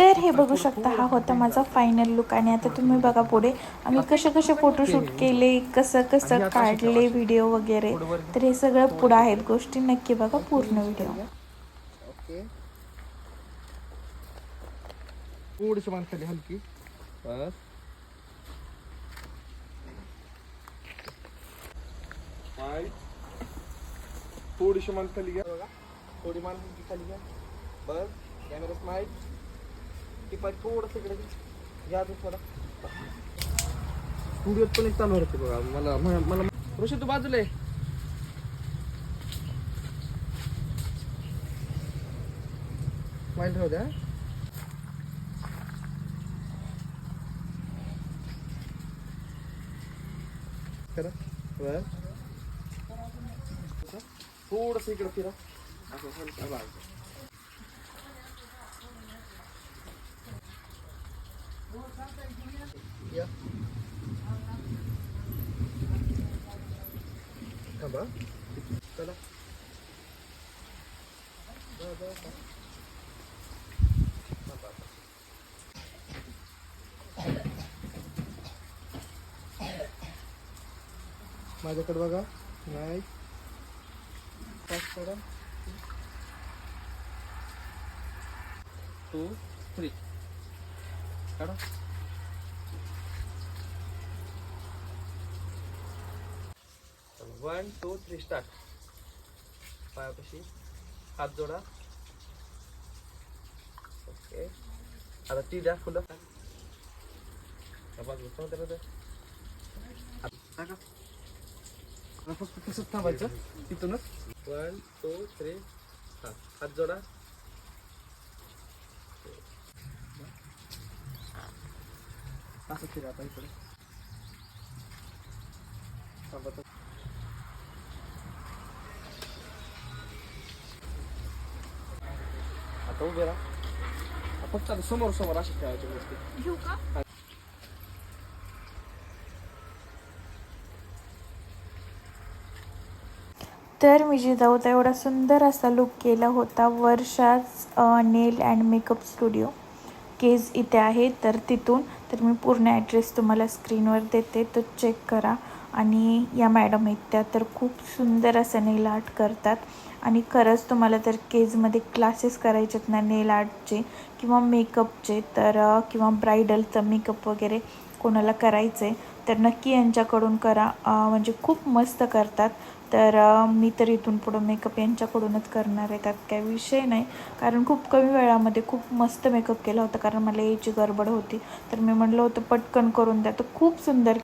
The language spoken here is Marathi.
तर हे बघू शकता हा होता माझा फायनल लुक आणि आता तुम्ही बघा पुढे आम्ही कसे कसे फोटोशूट केले कसं कसं काढले व्हिडिओ वगैरे. तर हे सगळं पुढं आहेत गोष्टी. नक्की बघा पूर्ण व्हिडिओ थोडीशी हलकी. बस. थोडीशी मान खाली घ्या. बघा थोडी मान खाली घ्या. बस. कॅमेरा स्माईल ती थोडंसं इकडे घ्या. घ्या स्टुडिओत पण एक चालू होते बघा. मला मला ऋषी तू बाजूला आहे स्माईल राहू द्या. करा. थोडस इकडे फिरा. असं हलकं बाजू. या थांबा. चला. माझ्याकडे बघा. नाही. पाच करा टू थ्री काढा. वन टू थ्री स्टार्ट पायापाशी. हात जोडा. ओके आता ती द्या फुलं. त्या बाजूला जाऊ द्या फक्त तसंच थांबायचं. तिथूनच. वन टू थ्री हा. हात जोडा. असं फिरा आता इकडे. थांबा आता उभे राहा. फक्त आता समोर समोर अशी खेळायची गोष्टी तर मी जिजाऊचा एवढा सुंदर असा लुक केला होता वर्षाच नेल अँड मेकअप स्टुडिओ केज इथे आहे तर तिथून तर मी पूर्ण ॲड्रेस तुम्हाला स्क्रीनवर देते तर चेक करा. आणि या मॅडम आहेत त्या तर खूप सुंदर असं नेल आर्ट करतात. आणि खरंच तुम्हाला तर केजमध्ये क्लासेस करायचे आहेत ना नेल आर्टचे किंवा मेकअपचे तर किंवा ब्रायडलचं मेकअप वगैरे कोणाला करायचं आहे तर नक्की यांच्याकडून करा. म्हणजे खूप मस्त करतात. तर मी तर इथून पुढं मेकअप यांच्याकडूनच करणार आहे त्यात काही विषय नाही. कारण खूप कमी वेळामध्ये खूप मस्त मेकअप केला होता कारण मला याची गडबड होती. तर मी म्हटलं होतं पटकन करून द्या. तर खूप सुंदर